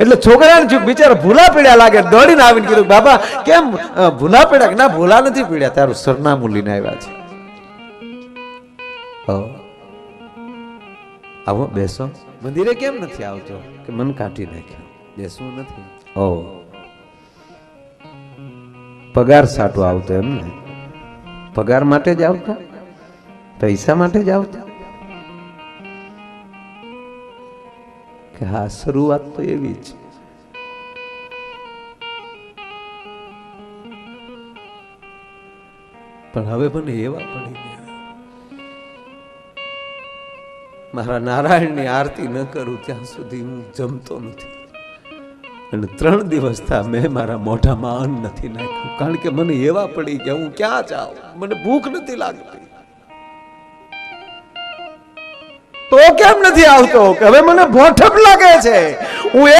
એટલે છોકરાને બિચારા ભૂલા પીડ્યા લાગે દોડીને આવીને કીધું બાબા કેમ ભૂલા પીડ્યા? ના ભૂલા નથી પીડ્યા તારું સરનામું લઈને આવ્યા છે. આવો બેસો. મંદિરે કેમ નથી આવતો? કે મન કાઢી નાખ્યો. બેસવું નથી. ઓ પગાર સાટો આવતો એમ ને? પગાર માટે જ આવતા? પૈસા માટે જ આવતા? કે હા, શરૂઆત તો એવી જ. પણ હવે મને એવા પડી ગયા. મારા નારાયણની આરતી ન કરું ત્યાં સુધી હું જમતો નથી. અને ત્રણ દિવસ થા મેં મારા મોઢામાં અન્ન નથી નાખ્યું. કારણ કે મને એવા પડી ગયા, હું ક્યાં જાઉં? મને ભૂખ નથી લાગતી. તો કેમ નથી આવતો? કે હવે મને ભોઠપ લાગે છે. હું